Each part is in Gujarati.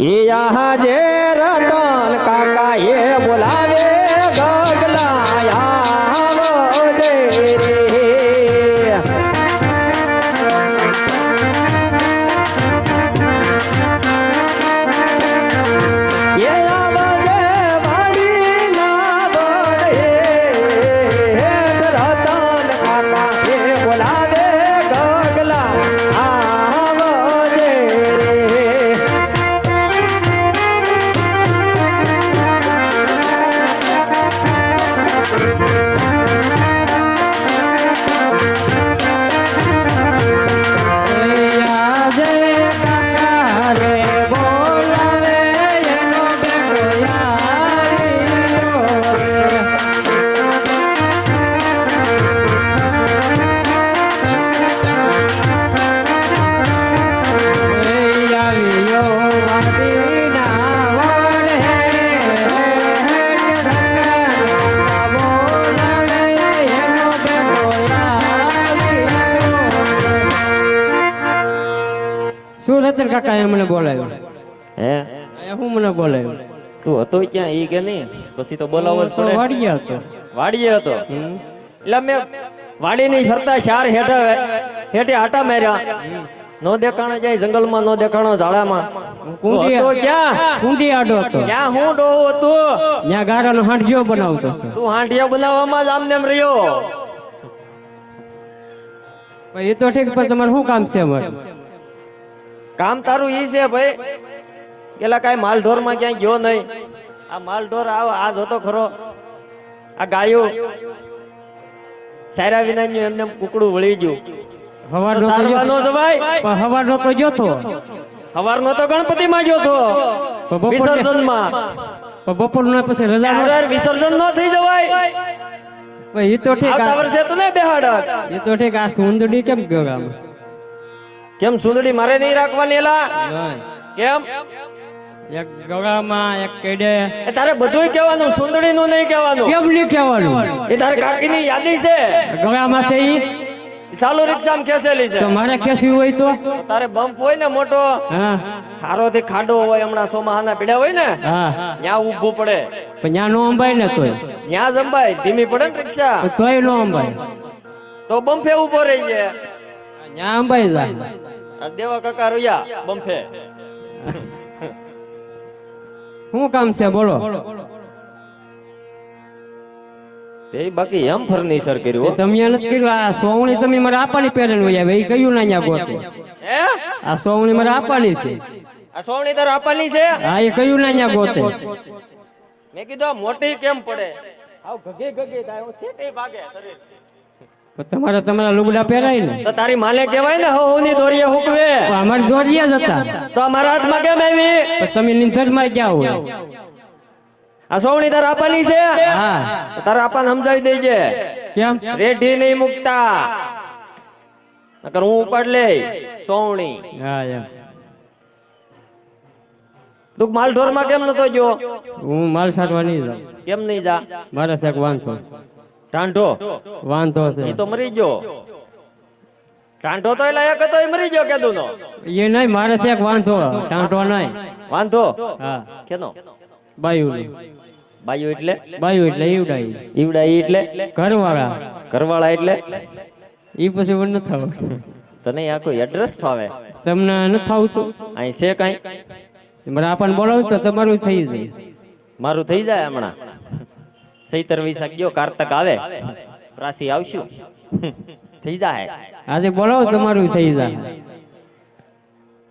એ જે રતન કાકા એ બોલાવે ગગલા. હતો ક્યાં? ઈ કે નહીં? પછી તો બોલાવો જ પડે. વાડીએ હતો. વાડીએ હતો? એટલે મેં વાડીની ફરતા ચાર હેઠે હેઠે આટા માર્યા. નો દેખાણો જાય જંગલમાં નો દેખાણો ઝાડામાં. કુંડી હતો ક્યાં? કુંડી આડો હતો. ક્યાં હું ડોહો હતો? ત્યાં ગારાનો હાંડિયો બનાવતો તું હાંડિયો બનાવવામાં જ આમને એમ રહ્યો. એ તો ઠીક પણ તમારે શું કામ છે અમારે? કામ તારું ઈ છે ભાઈ. પેલા કાંઈ માલઢોરમાં ક્યાંય ગયો નહીં. આ માલ ઢોર આવ આ જોતો ખરો. આ ગાયો. સાયરા વિના એમને કુકડું વળી ગયું. હવાર તો સારવા નો જો- જવાય. પણ હવારનો તો જોતો હવારનો તો ગણપતિ માં ગયો તો. વિસર્જનમાં બપોર ના પછી રજા વિસર્જન નો થઈ જવાય. એ તો ઠીક આવતા વર્ષે તને બેહાડત. એ તો ઠીક આ સુંદડી કેમ ગયો કેમ સુંદડી મારે નહીં રાખવાની એલા? કેમ? એક ગળામાં એક કેડે. એ તારે બધુંય કહેવાનું સુંદડી નું નહીં કહેવાનું. કેમ નહીં કહેવાનું? એ તારે કાકી ની યાદી છે? ગળામાં છે ઈ? ચાલુ રિક્ષામાં ખેસેલી છે. તો મારે ખેસવી હોય તો? તારે બમ્પ હોય ને મોટો હા. હારો થી ખાડો હોય હમણાં સોમાહાના પીડા હોય ને હા. ત્યાં ઊભું પડે. પણ ત્યાં નો અંબાય ને તોય? ત્યાં અંબાય ધીમી પડે ને રિક્ષા. તોય નો અંબાય? તો બમ્ફે ઊભો રહી છે. ત્યાં અંબાય જાય દેવા કાકા રહ્યા બમ્ફે. શું કામ છે બોલો. તે બાકી એમ ફર્નિચર કર્યું તમે નથી કર્યું આ સોવણી તમે મારે આપવાની પહેરણ હોય આવે એ કયું ના ત્યાં ગોતે આ સોવણી મારે આપવાની છે. આ સોવણી તાર આપવાની છે? હા એ કયું ના ત્યાં ગોતે? મેં કીધું મોટી કેમ પડે? આવ ગગે ગગે થાય સેટે ભાગે શરીર. તમારે તમારા લુગડા પહેરાય ને. તો તારી માને કહેવાય ને હું ની દોરીએ હુકવે. અમારે દોડિયા જ હતા. તો અમારા હાથમાં કેમ આવી? તમે નિંદરમાં ગયા હોય. આ સોવણી તાર આપવાની છે? હા. તારા આપવાને સમજાવી દેજે. કેમ? રેઢી નહીં મુકતા. નકર હું ઉપાડ લે સોવણી. હા એમ. તું માલઢોરમાં કેમ નતો ગયો? હું માલ સાટવા નહીં જાઉં. કેમ નહીં જા? મારા સાક વાંધો. ટાંઢો. વાંધો છે. એ તો મરી ગયો. ટાંઢો તો એટલે એક હતો એ મરી ગયો કેદુ નો એ નહીં મારે શેક વાંધો. ટાંટો નહીં. વાંધો? હા. કેનો? બાયું બાયુ એટલે? બાયું એટલે ઈવડાઈ. ઈવડાઈ એટલે? ઘરવાળા. ઘરવાળા એટલે? ઈ પછી વન ન થાવ. તને આ કોઈ એડ્રેસ ફાવે? તમને ન ફાવતું અહીં છે કઈ? મને આપણને બોલાવું તો તમારું થઈ જાય. મારું થઈ જાય હમણાં? સૈતર વિશાખ ગયો કારતક આવે પ્રાસી આવશું. થઈ જાય આજે બોલો તમારું થઈ જાય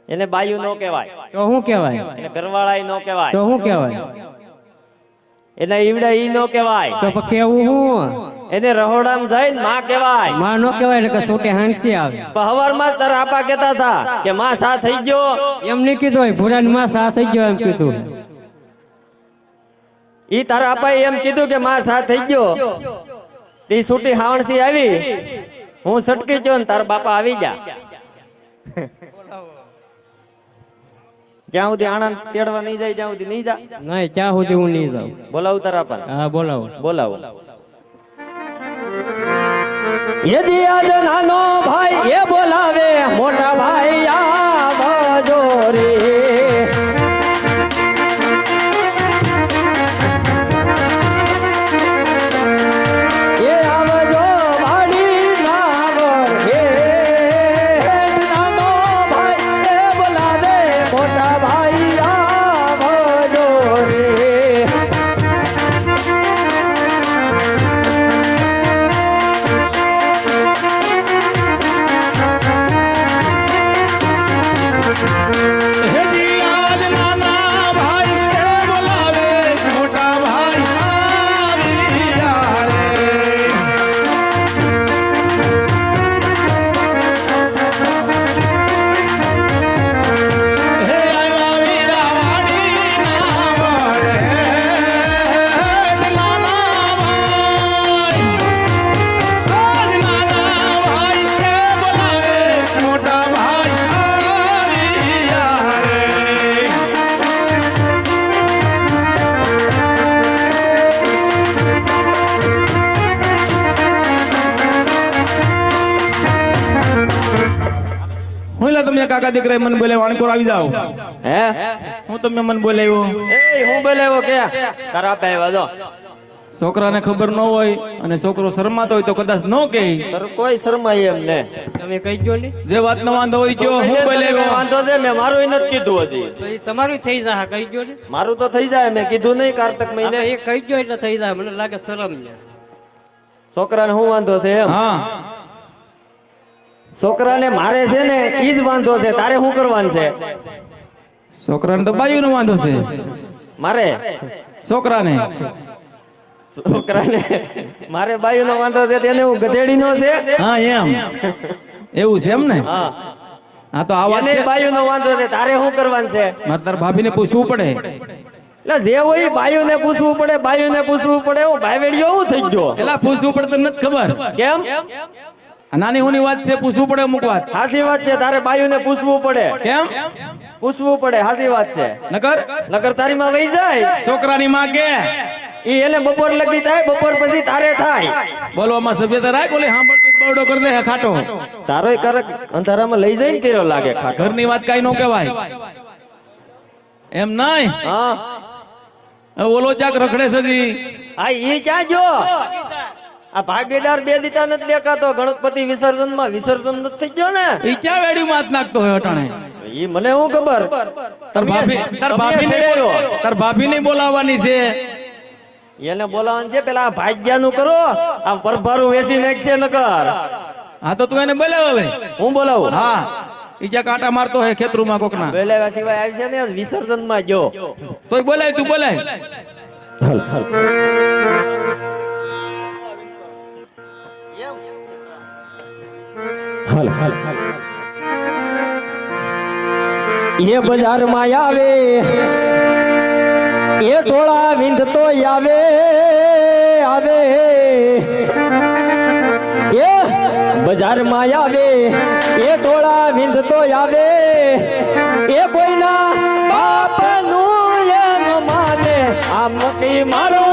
એને બાયુ નો કહેવાય. તો શું કહેવાય? એને ઘરવાળા નો કહેવાય. તો શું કહેવાય? એને ઈવડા ઈ નો કહેવાય. તો કેવું હું? એને રહોડામ જાય ને માં કહેવાય. માં નો કહેવાય એટલે કે સોટે હાંસી આવે. હવારમાં માં તારા આપા કહેતા હતા કે માં સા થઈ ગયો. એમ નહીં કીધું હોય ભૂરાની માં સા થઈ ગયો એમ કીધું ઈ તારા આપાએ એમ કીધું કે માં સા થઈ ગયો. તી છૂટી હાવણસી આવી. હું સટકી ગયો ને તારા બાપા આવી જા. જ્યાં સુધી આણંદ તેડવા નહીં જાય ત્યાં સુધી નહીં જા. નહીં ત્યાં સુધી હું નહીં જાઉં. બોલાવું તારા આપા હા બોલાવો. બોલાવો. યદી આજ નાનો ભાઈ એ બોલાવે મોટા ભાઈ આવજો રે કાકા દીકરા મને બોલે વાણકોર આવી જાવ હે? હું? તમને મને બોલાવ્યો. એ હું બોલાવ્યો કે? તારા આપે વાજો છોકરાને ખબર ન હોય અને છોકરો શરમાતો હોય તો કદાચ ન કહે. સર કોઈ શરમાય એમ ને. તમે કહી ગયો ને. જે વાત નો વાંધો હોય કયો હું બોલાવ્યો. વાંધો છે મેં મારું નથી કીધું હજી. એ તમારું થઈ જાય કહી ગયો ને. મારું તો થઈ જાય મેં કીધું નહીં કાર્તક મહિને. એ કહી ગયો એટલે થઈ જાય મને લાગે શરમ ને છોકરાને શું વાંધો છે એમ. હા. છોકરાને મારે છે ને એ જ વાંધો છે તારે શું કરવાનું છે? છોકરાને તો બાયુ નો વાંધો છે. મારે? છોકરાને? છોકરાને? મારે બાયુ નો વાંધો છે તેને હું ગધેડીનો છે? હા એમ. એવું છે એમ ને? હા. હા તો આ વાને બાયુ નો વાંધો છે તારે શું કરવાનું છે? મારે તારા ભાભીને પૂછવું પડે. એટલે જે હોય બાયુ બાયુને પૂછવું પડે બાયુને પૂછવું પડે હું ભાઈવેડીયો હું થઈ ગયો. એટલે પૂછવું પડે તો નથી ખબર. કેમ? નાની હુની વાત છે પૂછવું પડે અમુક વાત. હાસી વાત છે તારે બાયુને પૂછવું પડે. કેમ? પૂછવું પડે હાસી વાત છે. નકર? નકર તારી માં વહી જાય. છોકરાની માં કે? ઈ એને બપોર લગી થાય બપોર પછી તારે થાય. બોલવામાં સભ્યતા રાખ બોલે સાંભળતી બરડો કરી દે ખાટો. તારોય કરક અંધારામાં લઈ જઈને કેરો લાગે ખાટો. ઘરની વાત કાઈ નો કહેવાય. એમ નહીં? હા. ઓલો ચાક રખડે સજી આ ઈ ક્યાં જો આ ભાગીદાર બે દીતા નથી દેખાતો. ગણપતિ વિસર્જનમાં વિસર્જન નથી થઈ ગયો ને? ઈ ક્યાં વેડી માત નાખતો હોય અટાણે? ઈ મને શું ખબર? તાર ભાભી તાર ભાભી ને તાર ભાભી ને બોલાવવાની છે. એને બોલાવવાનું છે? પેલા ભાગ્યા નું કરો. આ પરભારું વેસી નાખશે નકર. હા તો તું એને બોલાવે હવે. હું બોલાવું? હા. ઈ કાંટા મારતો હે ખેતરૂમાં કોક ના કોકના. બોલાવ્યા સિવાય આવી છે ને? વિસર્જનમાં જો. તોય બોલાય તું બોલાય. એ બજારમાં આવે, એ ટોળા વિંધ તો આવે આવે. એ બજારમાં આવે, એ ટોળા વિંધ તો આવે. એ કોઈના બાપનું માને, આ નથી મારો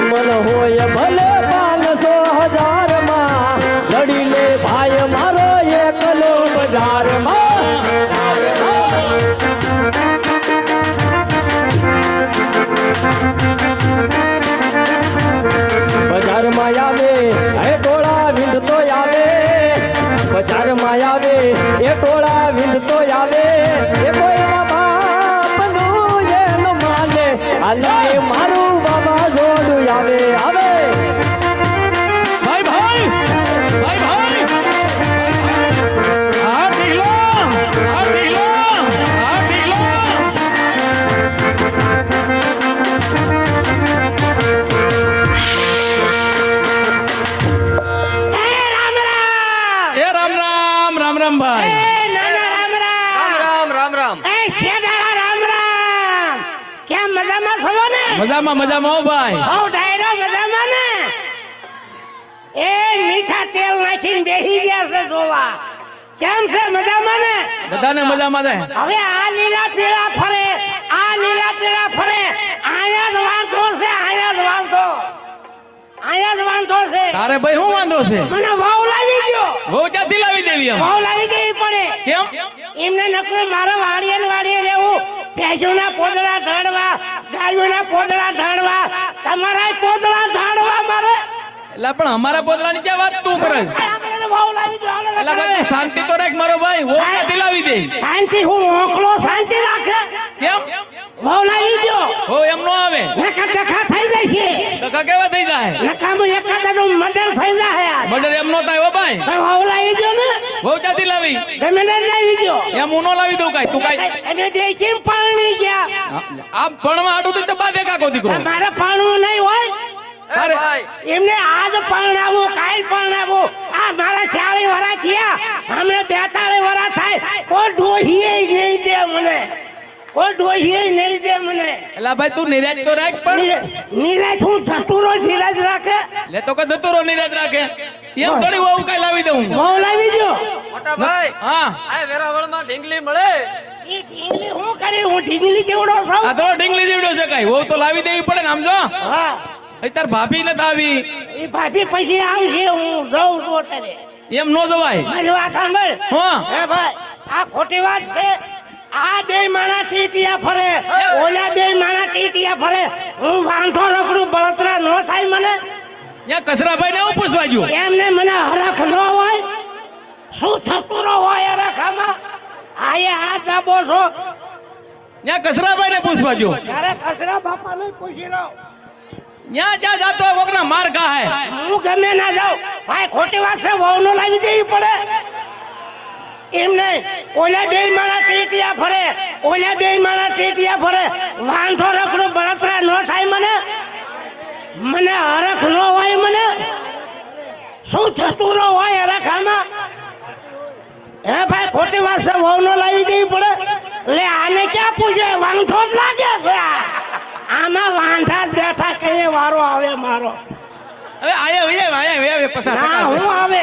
દુશ્મન હોય ભલે રામ ભાઈ. રામ રામ. રામ રામ એ શેઠાળા રામ રામ. કેમ મજામાં છો ને? મજામાં મજામાં હો ભાઈ. હો ડાયરો મજામાં ને? એ મીઠા તેલ નાખીને બેસી ગયા છે જોવા. કેમ છે મજામાં ને? બધાને મજામાં જાય હવે આ લીલા પીળા ફરે આ લીલા પીળા ફરે. આયા જ વાંધો છે આયા જ વાંધો. આયા જ વાંધો છે. તારે ભાઈ હું વાંધો છે? મને વાવ લાવી ગયો બહુ ક્યાંથી લાવી દેવી એમ. વાવ લાવી દેવી પડે. કેમ? એમને નકરો મારે વાડીએ ને વાડીએ રહેવું. ભેંસોના પોદળા ઢાળવા ગાયોના પોદળા ઢાળવા તમારા પોદળા ઢાળવા મારે. એટલે પણ અમારા પોતલાની ક્યાં વાત તું કરે? વાવ એટલે ભાઈ શાંતિ તો રાખ મારો ભાઈ. વો ક્યાંથી લાવી દે. શાંતિ હું ઓખલો શાંતિ રાખે. કેમ? વાવ લાવી દો હો એમ નો આવે. છે કેવા થઈ જાય? નકામું એકાદાનું મર્ડર થઈ જાય. મર્ડર એમ નો થાય ઓ ભાઈ. તો વાવ લાવી દો ને. બહુ ક્યાંથી લાવી. તમે ને લાવી દો એમ હું નો લાવી દઉં કાઈ. તું કાઈ અમે બે કેમ પાણી ગયા? આ ભણવા આડું તો બા દેખા કો દીકરો. મારે પાણવું નહીં હોય. અરે એમને આજ પરણાવો કાલ પરણાવો. આ મારા ચાળી વરા થયા. હમણાં બેતાળી વરા થાય. કોઈ ડોહીએ નહીં દે મને. કોઈ ડોહીએ નહીં દે મને. એલા ભાઈ તું નિરાજ તો રાખ પણ. નિરાજ હું ધતુરો ધીરજ રાખે. લે તો કે ધતુરો નિરાજ રાખે. એમ થોડી વહુ કઈ લાવી દઉં. વહુ લાવી દો. મોટા ભાઈ હા. આ વેરાવળમાં ઢીંગલી મળે. ઈ ઢીંગલી હું કરી? હું ઢીંગલી જેવડો છું. આ તો ઢીંગલી જેવડો છે કઈ. વહુ તો લાવી દેવી પડે ને આમ જો. હા. અત્યારે ભાભી નથી આવી. એ ભાભી પછી આવશે હું જઉં છું અત્યારે. એમ નો જવાય. મારી વાત સાંભળ. હા. હે ભાઈ આ ખોટી વાત છે. આ બે માણા ટીટિયા ફરે. ઓલા બે માણા ટીટિયા ફરે. હું વાંઠો રખડું બળતરા ન થાય મને. ત્યાં કસરાભાઈ ને હું પૂછવા ગયો? એમને મને હરખ ન હોય. શું થતું ન હોય હરખામાં આયે હાથ દાબો છો. ત્યાં કસરાભાઈ ને પૂછવા ગયો. ત્યારે બાપા ને પૂછી લો ત્યાં જ્યાં જાતો વગના માર્ગ માર ખાય હું ગમે ના જાઉં. ભાઈ ખોટી વાત છે વહુનો લાવી દેવી પડે. એમ નહીં. ઓલા બે માણા ટેટિયા ફરે. ઓલા બે માણા ટેટિયા ફરે. વાંધો રખડો બળતરા ન થાય મને. મને હરખ ન હોય મને. શું થતું ન હોય હરખ આમાં હે ભાઈ ખોટી વાત છે વહુનો લાવી દેવી પડે. લે આને ક્યાં પૂછે વાંધો જ લાગે છે. આમાં વાંધા જ બેઠા કહીએ વારો આવે મારો. હવે આયા આયા આયા આયા પસાર ના હું આવે.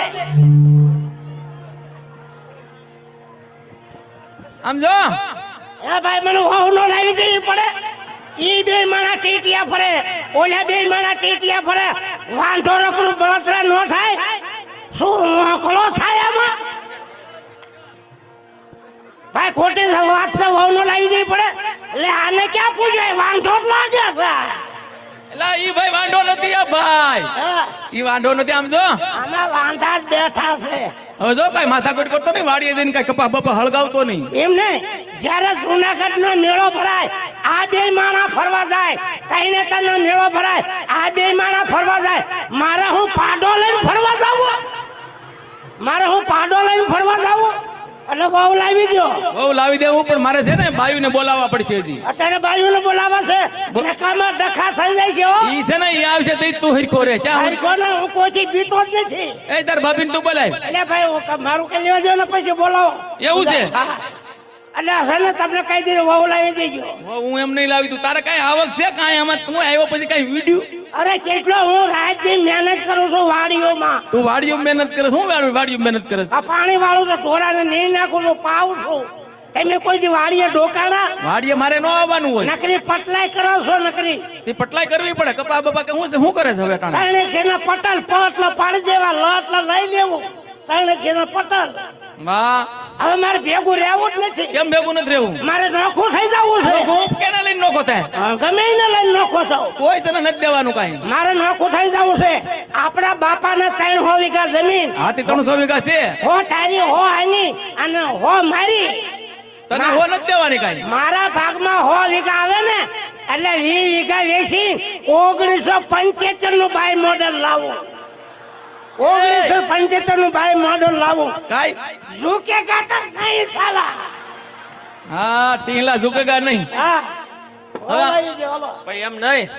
આમ જો એ ભાઈ, મને નો લાવી દેવી પડે. ઈ બે માણા ટીટિયા ફરે. ઓલા બે માણા ટીટિયા ફરે. વાંધો રકડું બળતરા ન થાય. શું મોકલો થાય આમાં? ભાઈ, ખોટી વાત છે, વહુ નો લાવી દેવી પડે. એટલે આને ક્યાં પૂજાય? વાંધો જ લાગે છે. એલા ઈ ભાઈ વાંઢો નથી આ ભાઈ. ઈ વાંઢો નથી આમ જો. આમાં વાંઢા જ બેઠા છે. હવે જો કઈ માથાકૂટ કરતો નહીં વાડીએ જઈને કઈ કપા બપા હળગાવતો નહીં. એમ નહીં જ્યારે જુનાગઢ નો મેળો ભરાય આ બે માણા ફરવા જાય તૈનેતર નો મેળો ભરાય આ બે માણા ફરવા જાય. મારે હું પાડો લઈને ફરવા જાવ મારે હું પાડો લઈને ફરવા જાવું એટલે બહુ લાવી દો બહુ લાવી દેવું પણ મારે છે ને બાયુને બોલાવવા પડશે હજી. અત્યારે બાયુને બોલાવવા છે. ડખામાં ડખા થઈ જાય છે ઈ છે ને ઈ આવશે તો તું હિરકો રે ચા હરખો ને હું કોઈથી બીતો જ નથી. એ તાર ભાભીને તું બોલાય. એટલે ભાઈ મારું કઈ લેવા દો ને પછી બોલાવો. એવું છે? એટલે હશે ને તમને કહી દીધું વહુ લાવી દેજો. હું એમ નહીં લાવી તું તારે કઈ આવક છે? કાંઈ આમાં તું આવ્યો પછી કઈ વીડિયો અરે કેટલો હું રાત દિન મહેનત કરું છું વાડીઓમાં. તું વાડીઓ મહેનત કરે શું વાડીઓ મહેનત કરે આ પાણી વાળું તો ઢોરાને નહીં નાખું છું પાવ છું. તમે કોઈ દી વાડીએ ડોકાણા? વાડીએ મારે ન આવવાનું હોય. નકરી પટલાય કરો છો નકરી. તે પટલાઈ કરવી પડે. કપા બપા કે શું છે શું કરે છે હવે ટાણે? છે ને પટલ પટલ પાડી દેવા લટ લઈ લેવું. ત્રણે છે ને પટલ વાહ. હવે મારે ભેગું રહેવું જ નથી. કેમ ભેગું નથી રહેવું? મારે નોખું થઈ જવું છે. હું કેને લઈને નોખો થાય? ગમે એને લઈને નોખો થાવ કોઈ તને નથી દેવાનું કાંઈ. મારે નોખું થઈ જવું છે. આપણા બાપાને ત્રણ હો વીઘા જમીન. હાથી ત્રણસો વીઘા છે. હો તારી હો આની અને હો મારી. તને હો નથી દેવાની કાંઈ. મારા ભાગમાં હો વીઘા આવે ને એટલે વી વીઘા વેચી ઓગણીસો પંચોતેરનું બાય મોડલ લાવું. ઓગણીસો પંચોતેરનું ભાઈ મોડલ લાવો. કાંઈ? ઝુકે ગાતા નહીં સાલા. હા ટીલા ઝુકેગા નહીં. હા. ભાઈ એમ નહીં.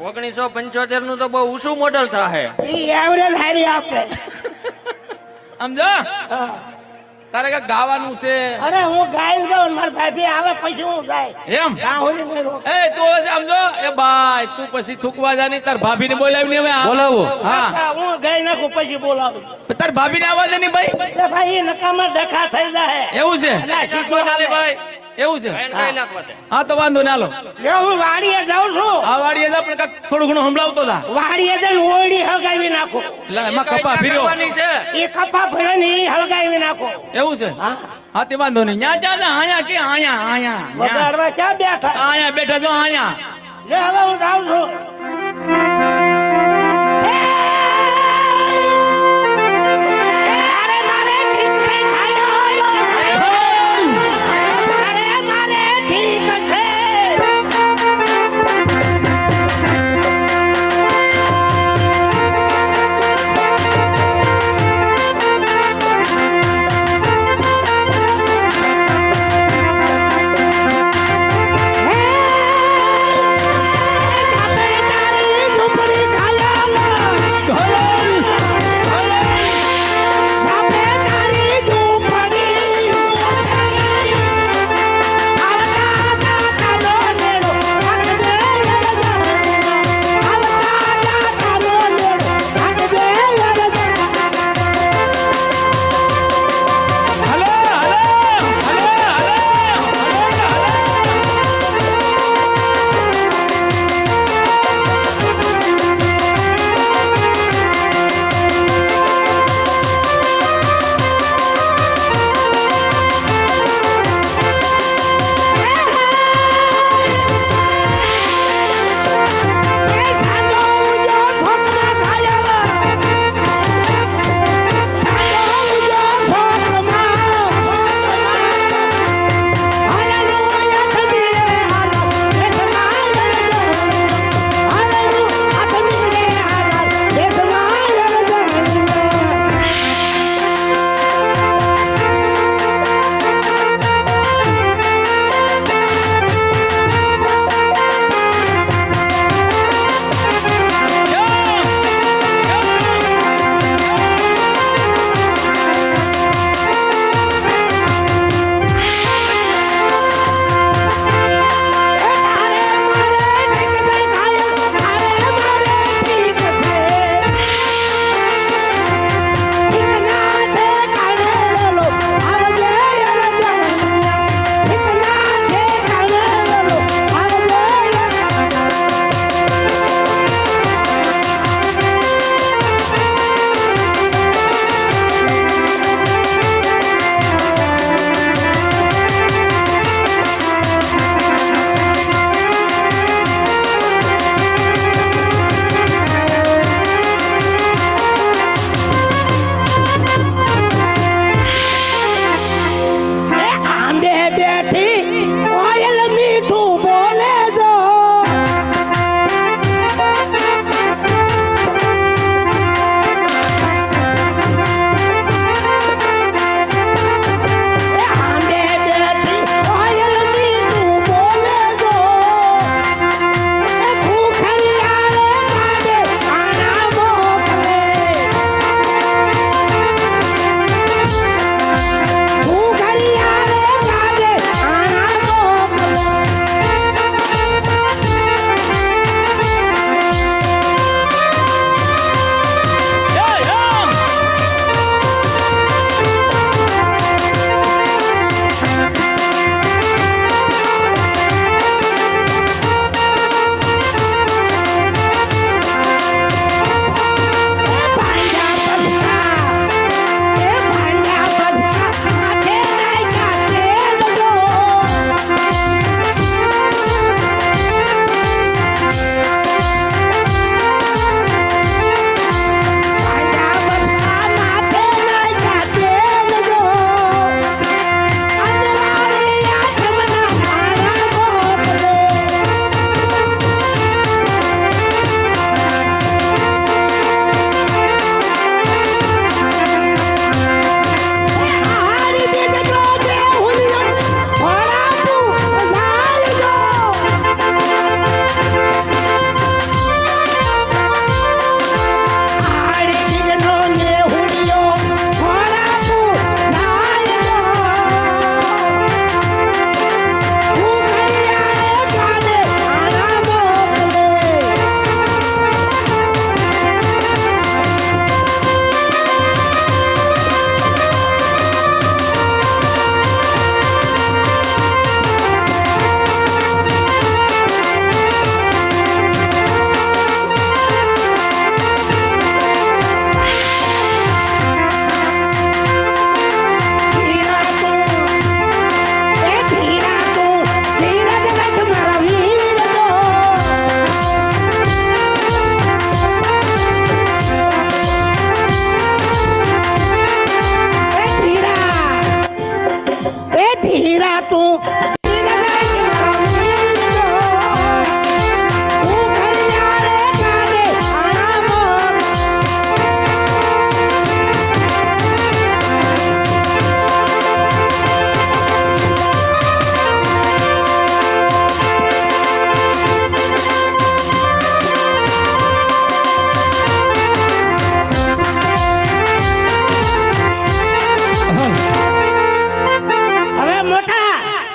ઓગણીસો પંચોતેરનું તો બહુ ઊંચું મોડલ થાય ઈ એવરેજ હારી આપે. સમજો? હા. તારે કઈ ગાવાનું છે? અરે હું ગાય જાઉં માર ભાઈ ભાભી આવે પછી હું ગાય એમ? ગાં હોલી નહીં એ તું સમજો એ બાય તું પછી થૂકવા જાની તાર ભાભીને બોલાવીને હવે બોલાવો. હા. હું ગાઈ નાખું પછી બોલાવું. તાર ભાભીને આવવા દે ની ભાઈ ભાઈ એ નકામા ડખા થઈ જાય એવું છે? સીધો હાલે. ભાઈ. એવું છે. હા તો વાંધો ને હાલો. હું વાડીએ જાઉં છું. હા વાડીએ જા પણ થોડું ઘણું સંભળાવતો હતા વાડીએ જઈને ઓળી હળગાવી નાખું. એટલે એમાં કપા ભીરો. એ કપા ભરે ને એ હળગાવી નાખો. એવું છે? હા. હા તે વાંધો નહીં. ન્યા જા જા આયા કે આયા આયા ન્યા. બગાડવા ક્યાં બેઠા? આયા બેઠા જો આયા લે હવે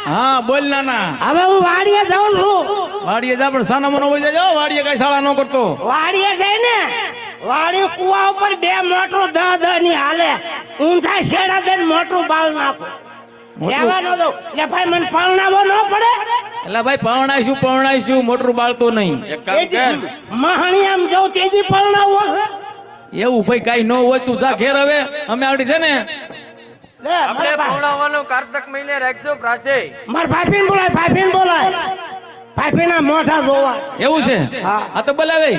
હા બોલ નાના. હવે હું વાડીએ જાઉં છું. વાડીએ જા પણ સાના મનો હોય જાય વાડીએ કઈ શાળા ન કરતો. વાડીએ જઈ ને વાડી કુવા ઉપર બે મોટું ધ દહની હાલે. ઊંધા શેડા દે મોટું બાળ નાખો. લેવા દો લે ભાઈ મને પરણાવો ન પડે. એટલે ભાઈ પવણાઈશું પવણાઈશું મોટરું બાળતો નહીં. એક કામ કર. મહાણી આમ જાઉં તેજી પરણાવો. એવું ભાઈ કઈ ન હોય તું જા ઘેર હવે. અમે આવડી છે ને? લે આપણે મારા કાર્તક મહિને રાખજો પ્રાસે માર ભાઈબીન બોલાય ભાઈબીન બોલાય. ભાઈબીના મોઢા જોવા. એવું છે? હા. આ તો બોલાવે.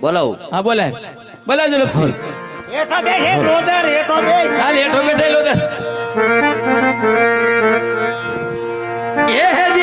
બોલાવો. હા બોલાય. બોલાવ ઝડપથી એઠો બે હે લોદર એઠો બે. હાલ હેઠો બેઠે દે. એ હેજી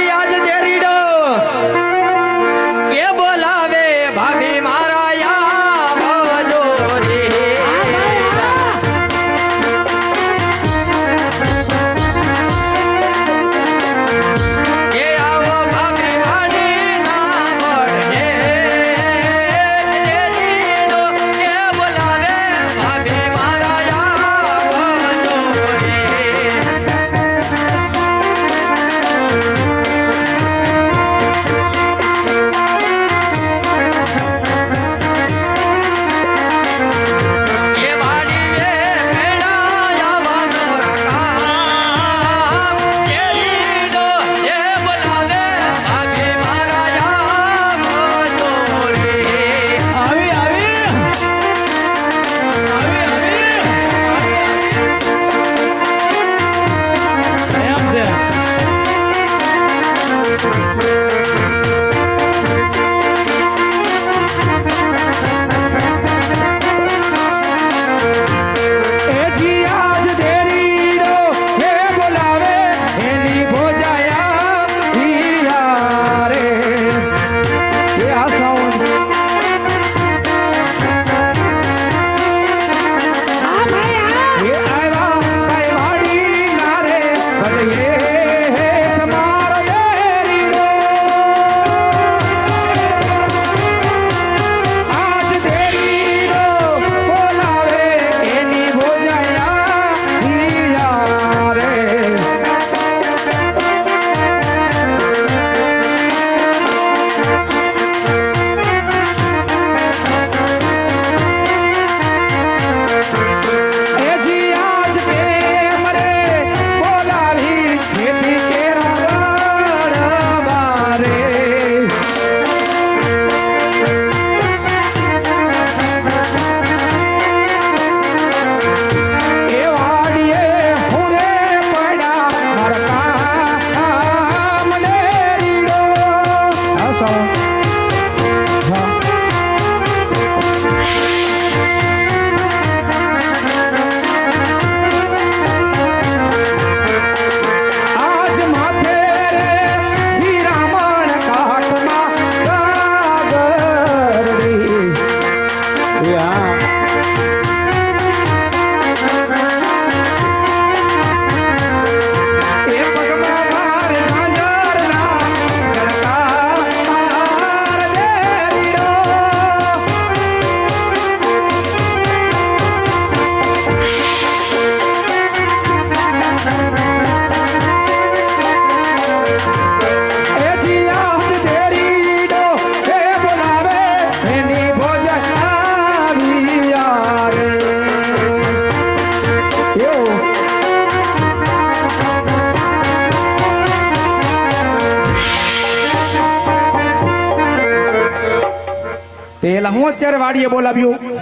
પેલા હું અત્યારે વાડીએ બોલાવ્યું.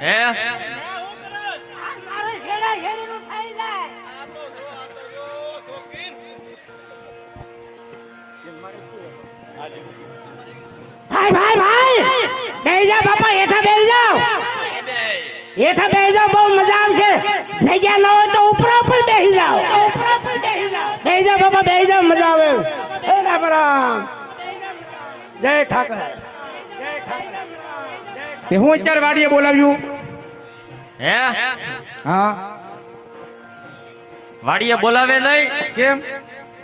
હે? ભાઈ ભાઈ ભાઈ! બેહી જાઓ બાપા હેઠા બેહી જાઓ. હેઠા બેસી જાઓ બહુ મજા આવશે. જગ્યા ન હોય તો ઉપર ઉપર બેસી જાઓ. બેસી જાઓ બેસી જાઓ મજા આવે. રામ રામ. જય ઠાકર. તે હું અત્યારે વાડીએ બોલાવ્યું? હે? હા. વાડીએ બોલાવે નહીં? કેમ?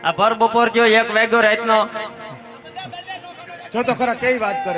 આ ભર બપોર જો એક વાગ્યો રાતનો. જો તો ખરા કેવી વાત કરે?